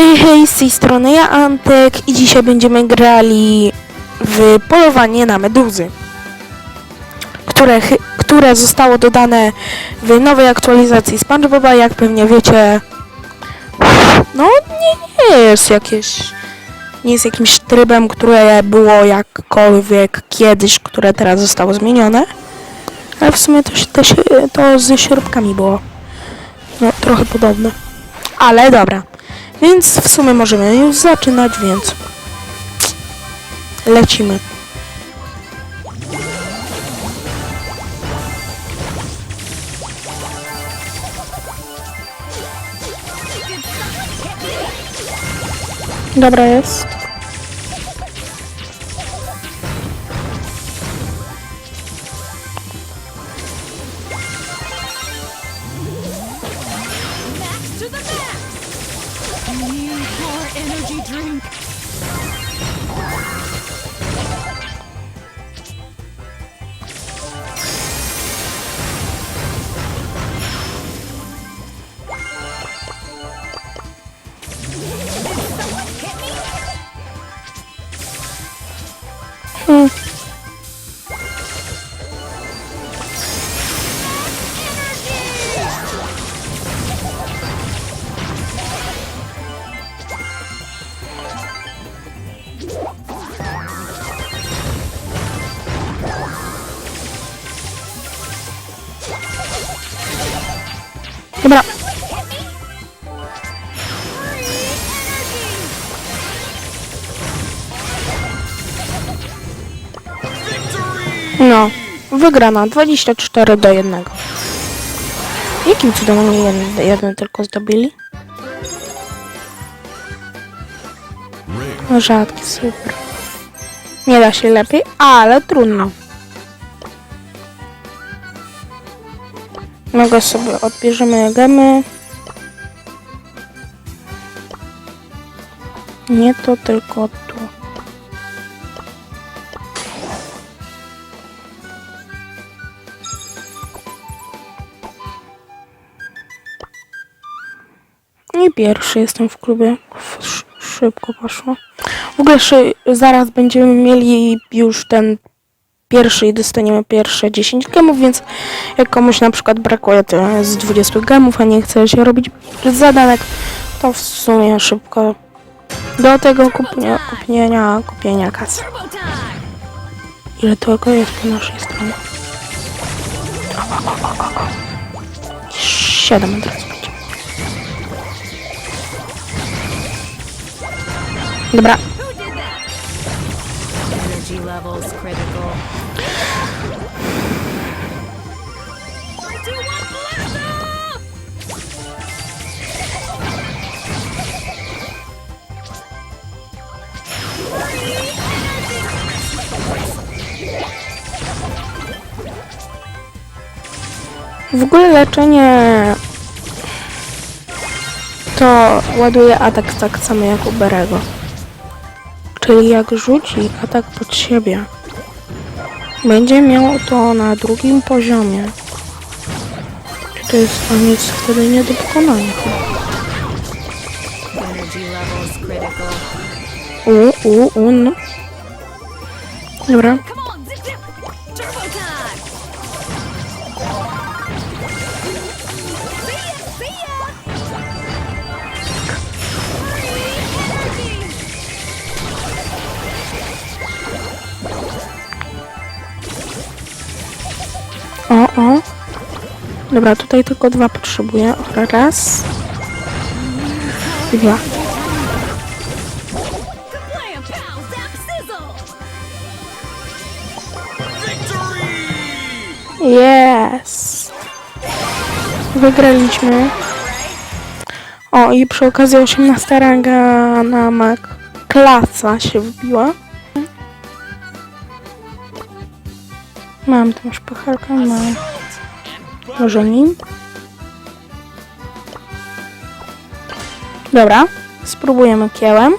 Hej, hej, z tej strony ja Antek i dzisiaj będziemy grali w polowanie na meduzy, które, które zostało dodane w nowej aktualizacji SpongeBoba, jak pewnie wiecie. No, nie, nie jest jakieś, nie jest jakimś trybem, które było jakkolwiek kiedyś, które teraz zostało zmienione, ale w sumie to, to, to ze śrubkami było, no, trochę podobne. Ale dobra. Więc w sumie możemy już zaczynać, więc lecimy. Dobra jest. No, wygrana 24 do 1. Jakim cudem oni jeden, jeden tylko zdobyli? No, rzadki, super. Nie da się lepiej, ale trudno. Mogę sobie odbierzemy gemy. Nie to tylko tu. I pierwszy jestem w klubie. Sz- szybko poszło. W ogóle zaraz będziemy mieli już ten pierwszy i dostaniemy pierwsze 10 gemów, więc jak komuś na przykład brakuje z 20 gemów, a nie chce się robić zadanek, to w sumie szybko do tego kupienia, kupienia, kasy. Ile tego jest po naszej stronie? Siedem teraz będzie. Dobra, Who did that? Energy levels critical. W ogóle leczenie to ładuje atak tak samo jak u Berego. Czyli jak rzuci atak pod siebie, będzie miał to na drugim poziomie. To jest on jest wtedy nie do pokonania. U, u, no. Dobra. O. Dobra, tutaj tylko dwa potrzebuję. Raz. Dwa. Yes. Wygraliśmy. O, i przy okazji 18 ranga na Mac klasa się wbiła. Mam tą szpachelkę, mam. No. Może nim. Dobra, spróbujemy kiełem.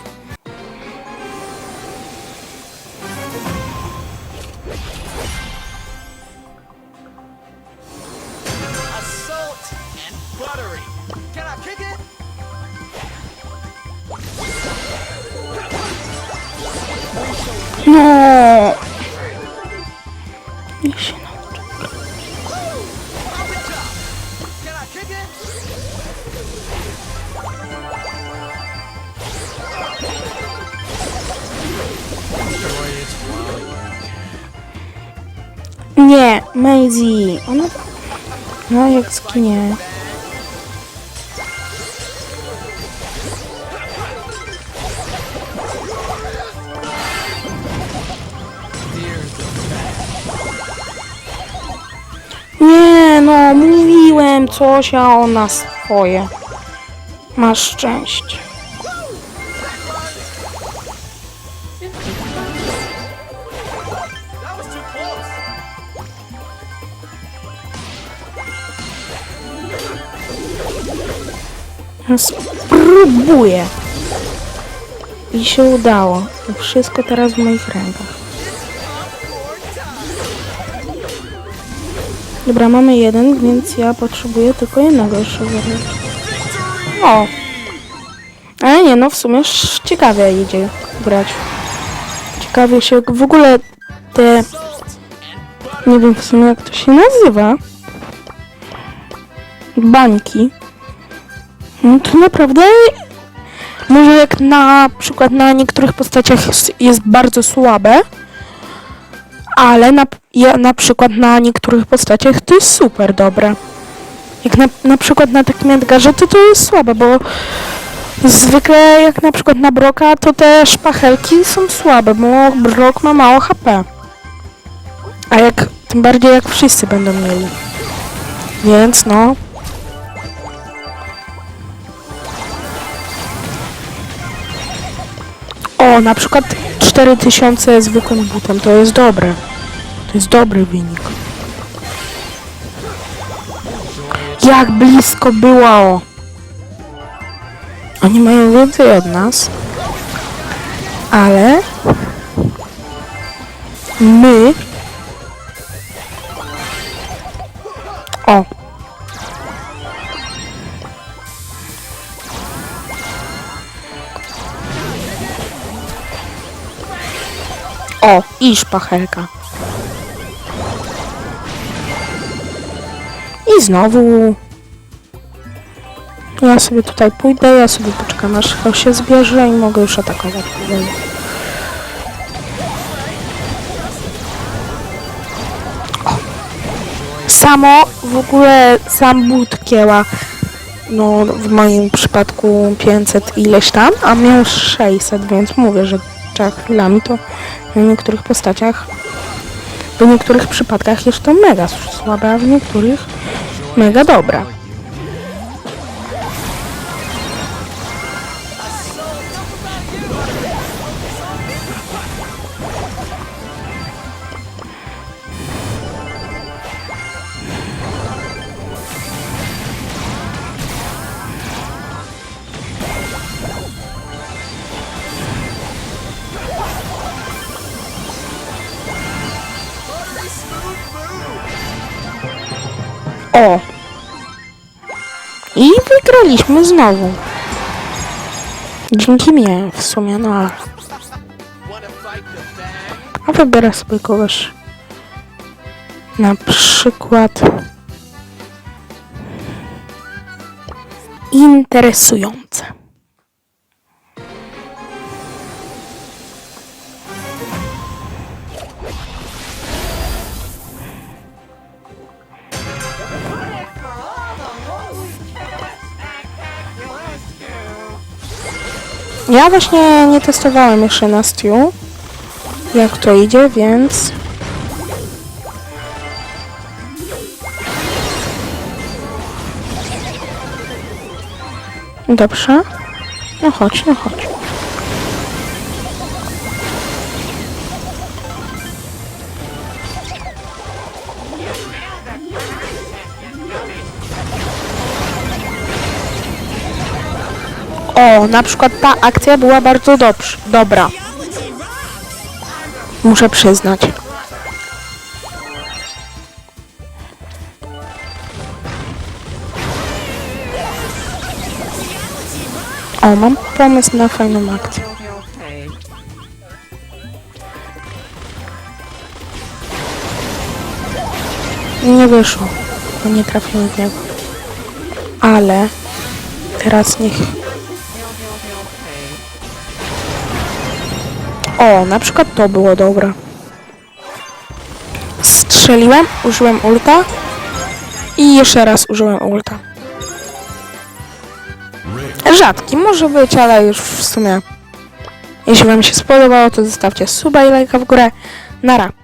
No! Maisie. Ona... No jak zginie. Nie, no, mówiłem coś, a ona swoje. Masz szczęście. Spróbuję. I się udało. Wszystko teraz w moich rękach. Dobra, mamy jeden, więc ja potrzebuję tylko jednego jeszcze. O! Ale nie, no w sumie ciekawie idzie grać. Ciekawie się w ogóle te... Nie wiem w sumie jak to się nazywa. Bańki. No to naprawdę... Może jak na przykład na niektórych postaciach jest, jest bardzo słabe, ale na, ja, na przykład na niektórych postaciach to jest super dobre. Jak na, na przykład na takim Edgarze to to jest słabe, bo zwykle jak na przykład na Broka to te szpachelki są słabe, bo Brok ma mało HP. A jak, tym bardziej jak wszyscy będą mieli. Więc no, O, na przykład 4000 zwykłym butem, to jest dobre. To jest dobry wynik. Jak blisko było! Oni mają więcej od nas. Ale... My... O, i szpachelka. I znowu. Ja sobie tutaj pójdę, ja sobie poczekam aż to się zbierze i mogę już atakować. Samo w ogóle sam but kieła no w moim przypadku 500 ileś tam, a miał 600, więc mówię, że trzeba chwilami to w niektórych postaciach, w niektórych przypadkach jest to mega słabe, a w niektórych mega dobra. O! I wygraliśmy znowu. Dzięki mnie w sumie, no ale... A wybiorę sobie kogoś. Na przykład... Interesujące. Ja właśnie nie testowałem jeszcze na Stew, jak to idzie, więc... Dobrze. No chodź, no chodź. O, na przykład ta akcja była bardzo dobrze, dobra. Muszę przyznać. O, mam pomysł na fajną akcję. Nie wyszło, bo nie trafiłem w niego. Ale teraz niech... O, na przykład to było dobre. Strzeliłem, użyłem ulta i jeszcze raz użyłem ulta. Rzadki może być, ale już w sumie. Jeśli Wam się spodobało, to zostawcie suba i lajka w górę. Nara.